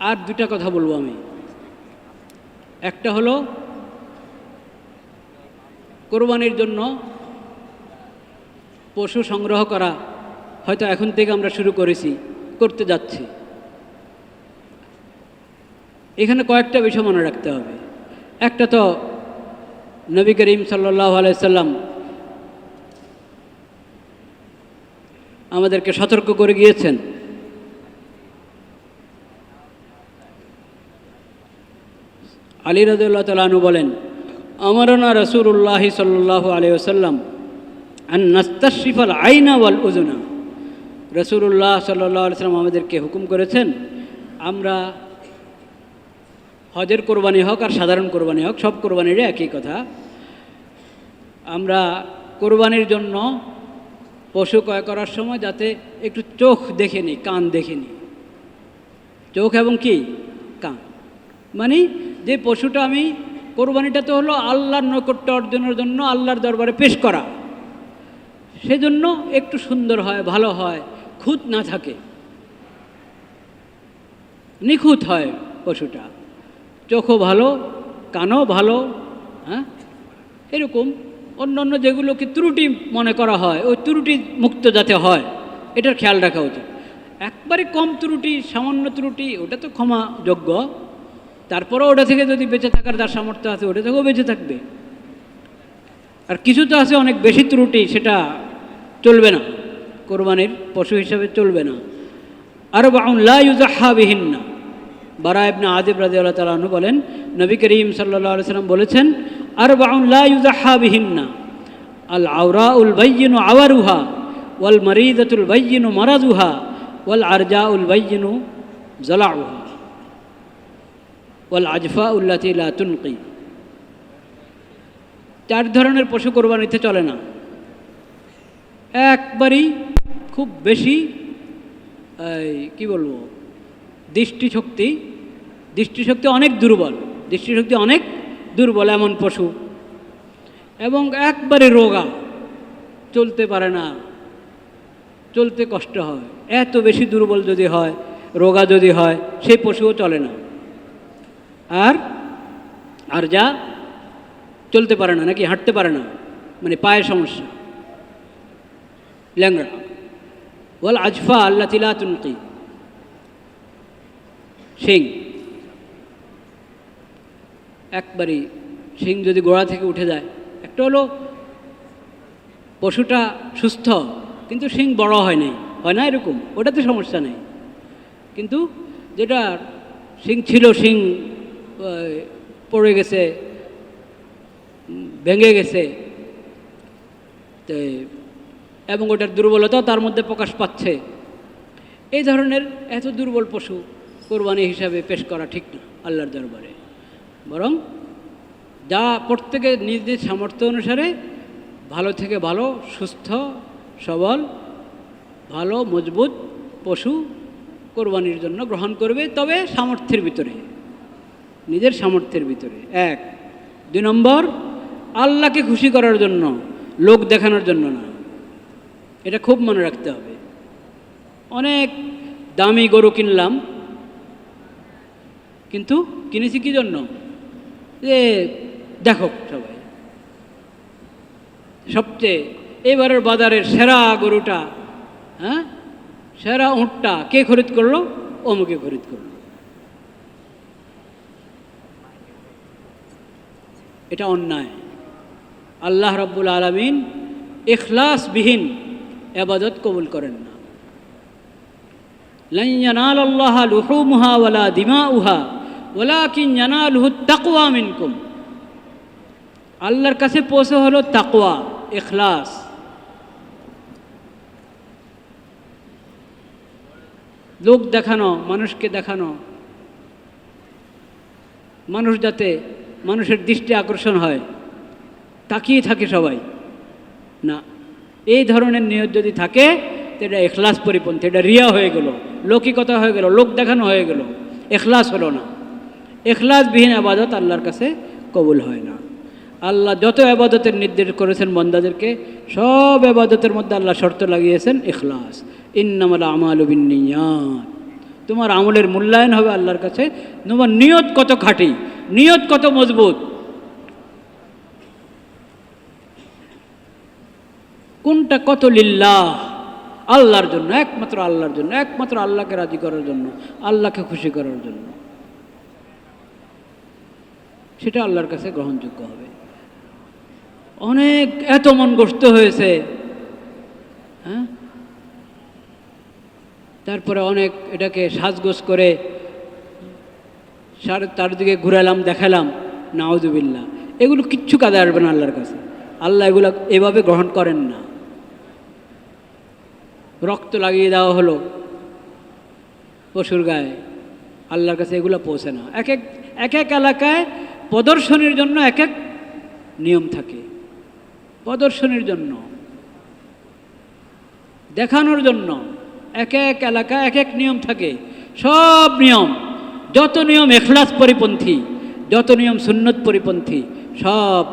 আর দুটা কথা বলব আমি। একটা হলো, কোরবানির জন্য পশু সংগ্রহ করা, হয়তো এখন থেকে আমরা শুরু করেছি, করতে যাচ্ছি। এখানে কয়েকটা বিষয় মনে রাখতে হবে। একটা তো নবী করিম সাল্লাহ আলাইসাল্লাম আমাদেরকে সতর্ক করে গিয়েছেন। আলী রাজুল্লাহ তালু বলেন, আমারনা রসুল্লাহ সাল্লাহ সাল্লাম আন নাস্তাশিফাল আইনা ওয়াল উজুনা রসুল্লাহ সাল্লাহ সাল্লাম আমাদেরকে হুকুম করেছেন, আমরা হজের কোরবানি হোক আর সাধারণ কোরবানি হোক, সব কোরবানিরই একই কথা। আমরা কোরবানির জন্য পশু ক্রয় করার সময় যাতে একটু চোখ দেখে নিই, কান দেখে নিই। চোখ এবং কি? কান। মানে যে পশুটা আমি কোরবানিটা তো হলো আল্লাহর নৈকট্য অর্জনের জন্য আল্লাহর দরবারে পেশ করা। সেজন্য একটু সুন্দর হয়, ভালো হয়, খুঁত না থাকে। নিখুঁত হয় পশুটা। চোখও ভালো, কানও ভালো হ্যাঁ? এরকম অন্য অন্য যেগুলোকে ত্রুটি মনে করা হয়, ওই ত্রুটি মুক্ত যাতে হয়, এটার খেয়াল রাখা উচিত। একবারে কম ত্রুটি, সামান্য ত্রুটি, ওটা তো ক্ষমাযোগ্য। তারপরেও ওটা থেকে যদি বেঁচে থাকার তার সামর্থ্য আছে, ওটা থেকেও বেঁচে থাকবে। আর কিছু তো আছে অনেক বেশি ত্রুটি, সেটা চলবে না। কোরবানির পশু হিসাবে চলবে না। আর বাউল্লা ইউজাহাবিহীন না বারা ইবনা আদিব রাজি আল্লাহ তালু বলেন, নবী করিম সাল্লা সাল্লাম বলেছেন আর বাউল্লা ইউজাহাবিহীন না আল আউরা উল বাইয়িনু আওয়ারুহা, ওয়াল মরিদাতুল বাইয়িনু মারাজুহা, ওয়াল আরজা উল বাইয়িনু জলাউহা। ওয়াল আজফা উল্লাতি লা তুনকি। চার ধরনের পশু কোরবানিতে চলে না। একবারই খুব বেশি কী বলব, দৃষ্টিশক্তি দৃষ্টিশক্তি অনেক দুর্বল, দৃষ্টিশক্তি অনেক দুর্বল এমন পশু। এবং একবারে রোগা, চলতে পারে না, চলতে কষ্ট হয়। এত বেশি দুর্বল যদি হয়, রোগা যদি হয় সেই পশুও চলে না। আর আর যা চলতে পারে না, নাকি হাঁটতে পারে না মানে পায়ের সমস্যা। ল্যাংড়া। ওয়াল আজফা আল্লা তিলা তুনকি শিং। একবারই শিং যদি গোড়া থেকে উঠে যায়, একটা হলো পশুটা সুস্থ, কিন্তু শিং বড় হয় নাই। হয় না এরকম? ওটাতে সমস্যা নেই। কিন্তু যেটা শিং ছিল, শিং পড়ে গেছে, ভেঙে গেছে। তো, এবং ওটার দুর্বলতাও তার মধ্যে প্রকাশ পাচ্ছে। এই ধরনের এত দুর্বল পশু কোরবানি হিসাবে পেশ করা ঠিক না আল্লাহর দরবারে। বরং যা প্রত্যেকের নিজ নিজ সামর্থ্য অনুসারে ভালো থেকে ভালো, সুস্থ, সবল, ভালো, মজবুত পশু কোরবানির জন্য গ্রহণ করবে, তবে সামর্থ্যের ভিতরে। নিজের সামর্থ্যের ভিতরে। এক, দুই নম্বর, আল্লাহকে খুশি করার জন্য, লোক দেখানোর জন্য না। এটা খুব মনে রাখতে হবে। অনেক দামি গরু কিনলাম, কিন্তু কিনেছি কি জন্য? যে দেখো সবাই। সবচেয়ে এবারের বাজারের সেরা গরুটা হ্যাঁ? সেরা উঁটটা কে খরিদ করল? অমুকে খরিদ করল। এটা অন্যায়। আল্লাহ রব্বুল আলমিন এখলাসবিহীন এবাদত কবুল করেন না। লাইয়ানাল আল্লাহ লুহুমুহা ওয়ালা দিমা উহা ওলা কিন জানালহু তাকওয়া মিনকুম। আল্লাহর কাছে পৌঁছে হলো তাকওয়া এখলাস লোক দেখানো, মানুষকে দেখানো। মানুষ যাতে মানুষের দৃষ্টি আকর্ষণ হয়, তাকিয়ে থাকে সবাই। না, এই ধরনের নিয়ত যদি থাকে এটা এখলাস পরিপন্থী, এটা রিয়া হয়ে গেল, লৌকিকতা হয়ে গেল, লোক দেখানো হয়ে গেল, এখলাস হলো না। এখলাসবিহীন আবাদত আল্লাহর কাছে কবুল হয় না। আল্লাহ যত আবাদতের নির্দেশ করেছেন বন্দাদেরকে, সব আবাদতের মধ্যে আল্লাহ শর্ত লাগিয়েছেন এখলাস। ইন্নামাল আমাল বিনিয়াত তোমার আমলের মূল্যায়ন হবে আল্লাহর কাছে, তোমার নিয়ত কত খাঁটি নিয়ত কত মজবুত? কোনটা কত লিল্লাহ? আল্লাহর জন্য, একমাত্র আল্লাহর জন্য, একমাত্র আল্লাহকে রাজি করার জন্য, আল্লাহকে খুশি করার জন্য। সেটা আল্লাহর কাছে গ্রহণযোগ্য হবে। অনেক এত মন গ্রস্ত হয়েছে। হ্যাঁ? তারপরে অনেক এটাকে সাজগোজ করে সার তার দিকে ঘুরালাম, দেখালাম নাওজুবিল্লা এগুলো কিচ্ছু কাজে আসবে না আল্লাহর কাছে। আল্লাহ এগুলো এভাবে গ্রহণ করেন না। রক্ত লাগিয়ে দেওয়া হলো পশুর গায়ে। আল্লাহর কাছে এগুলো পৌঁছে না। এক এক এক এক এলাকায় প্রদর্শনীর জন্য এক এক নিয়ম থাকে। প্রদর্শনীর জন্য, দেখানোর জন্য এক এক এলাকায় এক এক নিয়ম থাকে। সব নিয়ম যত নিয়ম এখলাস পরিপন্থী, যত নিয়ম সুন্নত পরিপন্থী, সব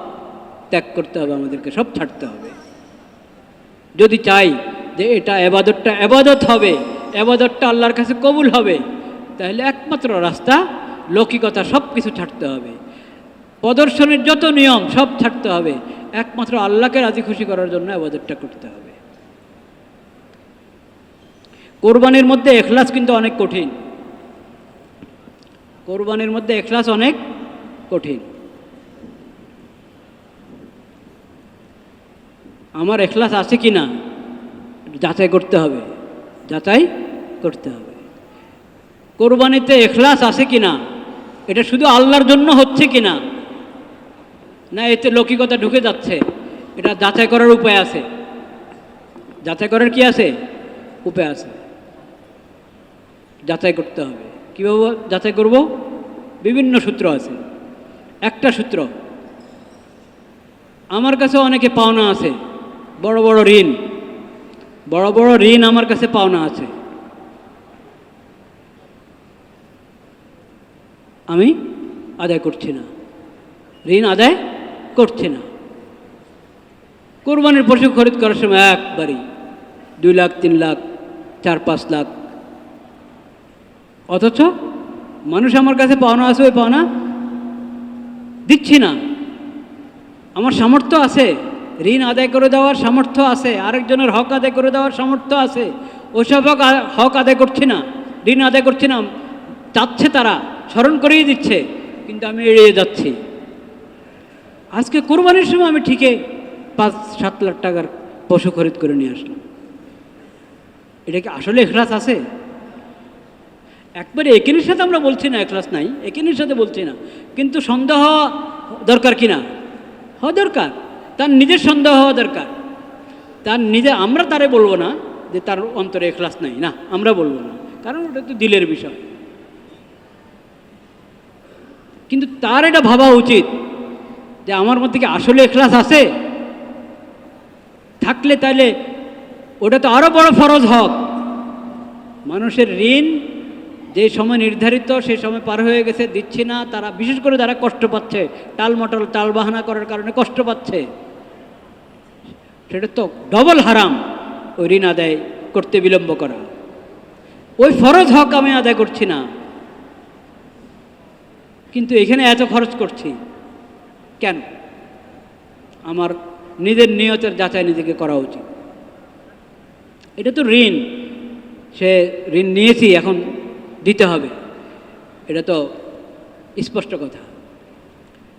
ত্যাগ করতে হবে আমাদেরকে, সব ছাড়তে হবে। যদি চাই যে এটা এবাদতটা এবাদত হবে, এবাদতটা আল্লাহর কাছে কবুল হবে, তাহলে একমাত্র রাস্তা লৌকিকতা, সব কিছু ছাড়তে হবে। প্রদর্শনের যত নিয়ম, সব ছাড়তে হবে। একমাত্র আল্লাহকে রাজি খুশি করার জন্য আবাদতটা করতে হবে। কোরবানির মধ্যে এখলাস কিন্তু অনেক কঠিন। কোরবানির মধ্যে এখলাস অনেক কঠিন। আমার এখলাস আছে কি না যাচাই করতে হবে, যাচাই করতে হবে। কোরবানিতে এখলাস আছে কি না এটা শুধু আল্লাহর জন্য হচ্ছে কি না না এতে লৌকিকতা ঢুকে যাচ্ছে, এটা যাচাই করার উপায় আছে। যাচাই করার কি আছে? উপায় আছে। যাচাই করতে হবে। কীভাবে যাচাই করব? বিভিন্ন সূত্র আছে। একটা সূত্র, আমার কাছে অনেকে পাওনা আছে, বড় বড় ঋণ। বড় বড় ঋণ আমার কাছে পাওনা আছে। আমি আদায় করছি না। ঋণ আদায় করছি না। কোরবানির পশু খরিদ করার সময় একবারই, দুই লাখ, তিন লাখ, চার পাঁচ লাখ অথচ মানুষ আমার কাছে পাওনা আছে, ওই পাওনা দিচ্ছি না। আমার সামর্থ্য আছে, ঋণ আদায় করে দেওয়ার সামর্থ্য আছে, আরেকজনের হক আদায় করে দেওয়ার সামর্থ্য আছে ওইসব হক হক আদায় করছি না, ঋণ আদায় করছি না চাচ্ছে তারা, স্মরণ করেই দিচ্ছে, কিন্তু আমি এড়িয়ে যাচ্ছি। আজকে কোরবানির সময় আমি ঠিকই পাঁচ, সাত লাখ টাকার পশু খরিদ করে নিয়ে আসলাম। এটা কি আসলে এখলাস আছে? একবারে একিনের সাথে আমরা বলছি না এখলাস নাই, একিনের সাথে বলছি না। কিন্তু সন্দেহ দরকার কি না? হওয়া দরকার। তার নিজের সন্দেহ হওয়া দরকার। তার নিজে, আমরা তারে বলব না যে তার অন্তরে এখলাস নাই। না, আমরা বলব না। কারণ ওটা তো দিলের বিষয়। কিন্তু তার এটা ভাবা উচিত যে আমার মধ্যে কি আসলে এখলাস আছে? থাকলে তাহলে ওটা তো আরও বড় ফরজ হক। মানুষের ঋণ যে সময় নির্ধারিত সেই সময় পার হয়ে গেছে, দিচ্ছি না, তারা বিশেষ করে যারা কষ্ট পাচ্ছে টালমটল টাল বাহানা করার কারণে কষ্ট পাচ্ছে। সেটা তো ডবল হারাম, ওই ঋণ আদায় করতে বিলম্ব করা। ওই ফরজ হক আমি আদায় করছি না। কিন্তু এখানে এত খরচ করছি। কেন? আমার নিজের নিয়তের যাচাই নিজেকে করা উচিত। এটা তো ঋণ। সে ঋণ নিয়েছি, এখন দিতে হবে। এটা তো স্পষ্ট কথা।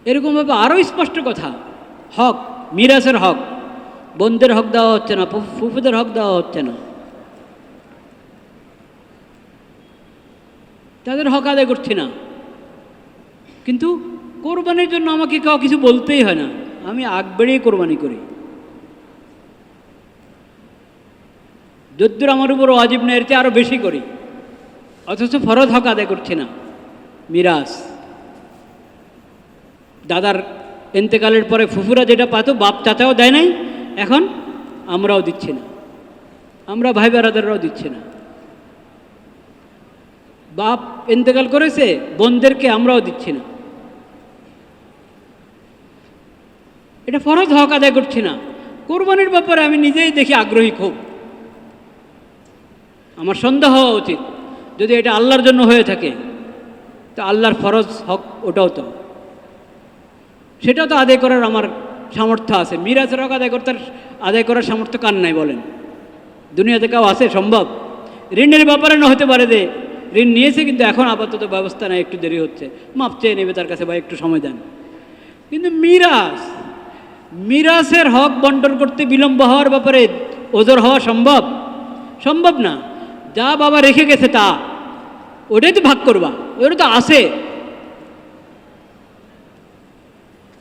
এরকমভাবে আরও স্পষ্ট কথা। হক, মিরাসের হক। বোনদের হক দেওয়া হচ্ছে না, ফুফ- ফুফুদের হক দেওয়া হচ্ছে না। তাদের হক আদায় করছি না। কিন্তু কোরবানির জন্য আমাকে কেউ কিছু বলতেই হয় না। আমি আগ বেড়িয়ে কোরবানি করি। যদ্দূর আমার উপর ওয়াজিব নেই, এর চেয়ে আরও বেশি করি। অথচ ফরজ হক আদায় করছি না। মিরাজ। দাদার এন্তেকালের পরে ফুফুরা যেটা পাতো, বাপ চাচাও দেয় নাই, এখন আমরাও দিচ্ছি না। আমরা ভাই বেড়াদাররাও দিচ্ছি না। বাপ ইন্তেকাল করেছে, বোনদেরকে আমরাও দিচ্ছি না। এটা ফরজ হক আদায় করছি না। কোরবানির ব্যাপারে আমি নিজেই দেখি আগ্রহী খুব। আমার সন্দেহ হওয়া উচিত। যদি এটা আল্লাহর জন্য হয়ে থাকে, তো আল্লাহর ফরজ হক ওটাও তো। সেটাও তো আদায় করার আমার সামর্থ্য আছে। মিরাজের হক আদায় করতে, আদায় করার সামর্থ্য কার নাই বলেন? দুনিয়াতে কেউ আছে সম্ভব? ঋণের ব্যাপারে না হতে পারে যে, ঋণ নিয়েছে কিন্তু এখন আপাতত ব্যবস্থা নাই, একটু দেরি হচ্ছে। মাপ চেয়ে নেবে তার কাছে বা একটু সময় দেন। কিন্তু মিরাজ, মিরাজের হক বন্টন করতে বিলম্ব হওয়ার ব্যাপারে ওজোর হওয়া সম্ভব? সম্ভব না। যা বাবা রেখে গেছে তা। ওটাই তো ভাগ করবা, ওটা তো আসে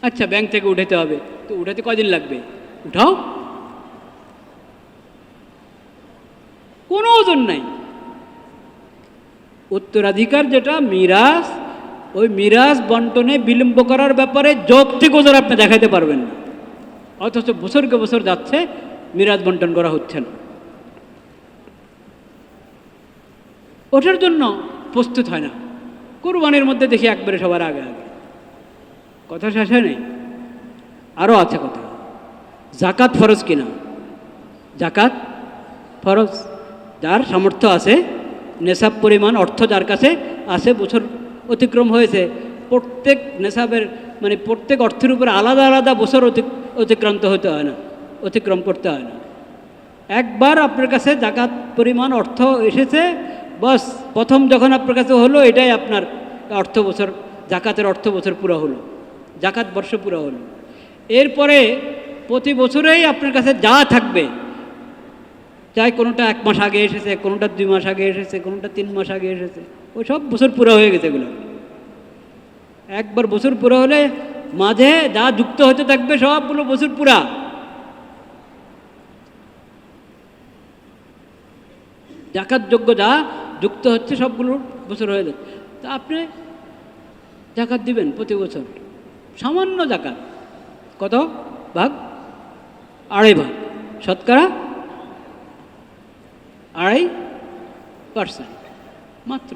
আচ্ছা ব্যাংক থেকে উঠাতে হবে। তো উঠাতে কদিন লাগবে? উঠাও। কোনো ওজন নাই। উত্তরাধিকার যেটা, মিরাজ, ওই মিরাজ বন্টনে বিলম্ব করার ব্যাপারে যৌক্তিক ওজন আপনি দেখাতে পারবেন না। অথচ বছরকে বছর যাচ্ছে, মিরাজ বন্টন করা হচ্ছে না। ওটার জন্য প্রস্তুত হয় না। কোরবানির মধ্যে দেখি একবারে সবার আগে আগে। কথা শেষ হয় নেই? আরও আছে কথা। জাকাত ফরজ কিনা? জাকাত ফরজ। যার সামর্থ্য আছে, নেশাব পরিমাণ, অর্থ যার কাছে আছে, বছর অতিক্রম হয়েছে, প্রত্যেক নেশাবের মানে প্রত্যেক অর্থের উপরে আলাদা আলাদা বছর অতি- অতিক্রান্ত হতে হয় না, অতিক্রম করতে হয় না। একবার আপনার কাছে জাকাত পরিমাণ, অর্থ এসেছে, বস প্রথম যখন আপনার কাছে হলো, এটাই আপনার অর্থ বছর, জাকাতের অর্থ বছর পুরো হলো। জাকাত বর্ষ পুরো হলো। এরপরে প্রতি বছরেই আপনার কাছে যা থাকবে, চাই কোনোটা এক মাস আগে এসেছে, কোনোটা দুই মাস আগে এসেছে, কোনোটা তিন মাস আগে এসেছে, ওই সব বছর পুরো হয়ে গেছে এগুলো। একবার বছর পুরো হলে মাঝে যা যুক্ত হতে থাকবে, সবগুলো বছর পুরা। জাকাত যোগ্য যা যুক্ত হচ্ছে সবগুলো বছর হয়ে যাচ্ছে। তা আপনি জাকাত দিবেন প্রতি বছর। সামান্য জাকাত। কত ভাগ? আড়াই ভাগ। শতকরা আড়াই পার্সেন্ট মাত্র।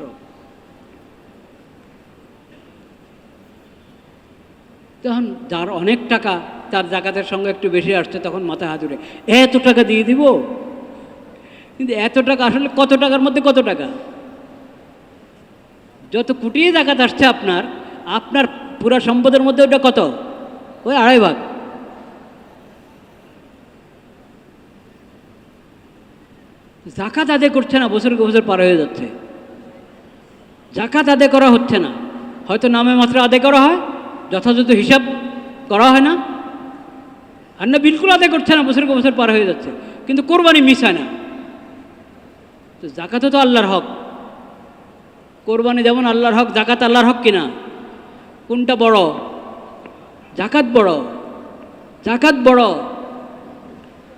তখন যার অনেক টাকা, তার জাকাতের সঙ্গে একটু বেশি আসছে, তখন হাত উঠে এত টাকা দিয়ে দিব? কিন্তু এত টাকা, আসলে কত টাকার মধ্যে কত টাকা? যত কুটিয়ে জাকাত আসছে আপনার আপনার পুরো সম্পদের মধ্যে ওটা কত? ওই আড়াই ভাগ। জাকাত আদায় করছে না বছরকে বছর পার হয়ে যাচ্ছে। জাকাত আদায় করা হচ্ছে না। হয়তো নামে মাত্র আদায় করা হয়, যথাযথ হিসাব করা হয় না। আর না, বিলকুল আদায় করছে না বছরকে বছর পার হয়ে যাচ্ছে। কিন্তু কোরবানি মিস হয় না। তো জাকাতও তো আল্লাহর হক। কোরবানি যেমন আল্লাহর হক, জাকাত আল্লাহর হক কিনা? কোনটা বড়? জাকাত বড়। জাকাত বড়।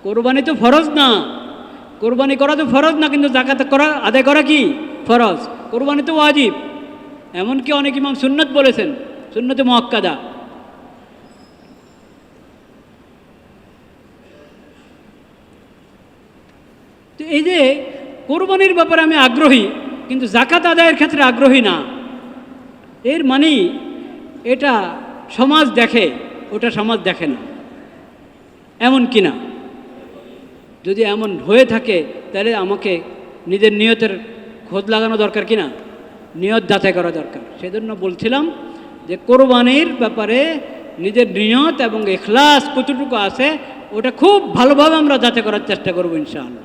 কোরবানি তো ফরজ না। কোরবানি করা তো ফরজ না, কিন্তু জাকাত করা, আদায় করা কি? ফরজ। কোরবানি তো ওয়াজিব। এমনকি অনেক ইমাম সুন্নত বলেছেন, সুন্নতে মহাক্কাদা তো এই যে কোরবানির ব্যাপারে আমি আগ্রহী, কিন্তু জাকাত আদায়ের ক্ষেত্রে আগ্রহী না। এর মানে এটা সমাজ দেখে, ওটা সমাজ দেখে না। এমন কি না? যদি এমন হয়ে থাকে, তাহলে আমাকে নিজের নিয়তের খোঁজ লাগানো দরকার কিনা নিয়ত যাচাই করা দরকার। সেজন্য বলছিলাম যে কোরবানির ব্যাপারে নিজের নিয়ত এবং এখলাস কতটুকু আছে, ওটা খুব ভালোভাবে আমরা যাচাই করার চেষ্টা করব ইনশাআল্লাহ।